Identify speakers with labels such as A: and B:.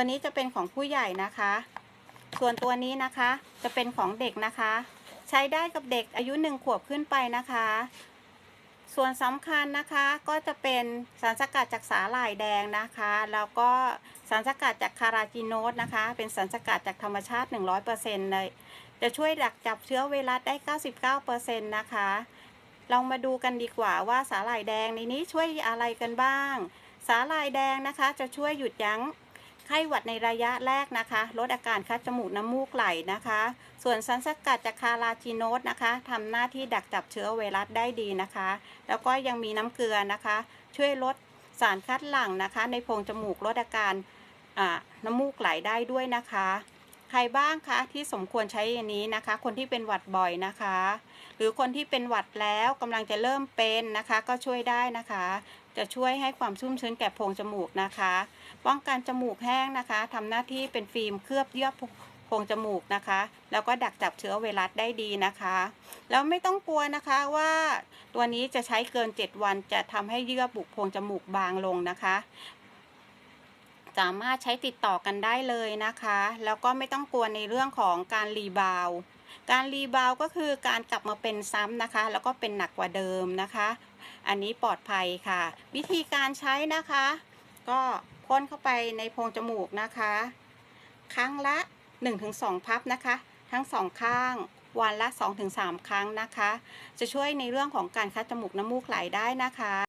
A: ตัวนี้จะเป็นของผู้ใหญ่นะคะ ส่วนตัวนี้นะคะจะเป็นของเด็กนะคะ ใช้ได้กับเด็กอายุหนึ่งขวบขึ้นไปนะคะ ส่วนสำคัญนะคะก็จะเป็นสารสกัดจากสาหร่ายแดงนะคะ แล้วก็สารสกัดจากคาราจิโนสนะคะ เป็นสารสกัดจากธรรมชาติ 100%เลย จะช่วยดักจับเชื้อไวรัสได้ 99%นะคะลองมาดูกันดีกว่าว่าสาหร่ายแดงในนี้ช่วยอะไรกันบ้าง สาหร่ายแดงนะคะ จะช่วยหยุดยั้ง ไข้หวัดในระยะแรกนะคะ ลดอาการคัดจมูกน้ำมูกไหลนะคะ ส่วนสารสกัดจากคาราจิโนสนะคะทำหน้าที่ดักจับเชื้อไวรัสได้ดีนะคะ แล้วก็ยังมีน้ำเกลือนะคะ ช่วยลดสารคัดหลั่งนะคะ ในโพรงจมูกลดอาการน้ำมูกไหลได้ด้วยนะคะ ใครบ้างคะที่สมควรใช้อันนี้นะคะ คนที่เป็นหวัดบ่อยนะคะ หรือคนที่เป็นหวัดแล้วกำลังจะเริ่มเป็นนะคะ ก็ช่วยได้นะคะ จะช่วยให้ความชุ่มชื้นแก่โพรงจมูกนะคะ ป้องกันจมูกแห้งนะคะทำหน้าที่เป็นฟิล์มเคลือบเยื่อโพรงจมูกนะคะ แล้วก็ดักจับเชื้อไวรัสได้ดีนะคะ แล้วไม่ต้องกลัวนะคะว่าตัวนี้จะใช้เกิน 7 วันจะทำให้เยื่อบุโพรงจมูกบางลงนะคะสามารถใช้ติดต่อกันได้เลยนะคะ แล้วก็ไม่ต้องกลัวในเรื่องของการรีบาว การรีบาวก็คือการกลับมาเป็นซ้ำนะคะ แล้วก็เป็นหนักกว่าเดิมนะคะ อันนี้ปลอดภัยค่ะ วิธีการใช้นะคะ ก็พ่นเข้าไปในโพรงจมูกนะคะ ครั้งละ 1-2 พับนะคะ ทั้งสองข้างวันละ 2-3 ครั้งนะคะ จะช่วยในเรื่องของการคัดจมูกน้ำมูกไหลได้นะคะ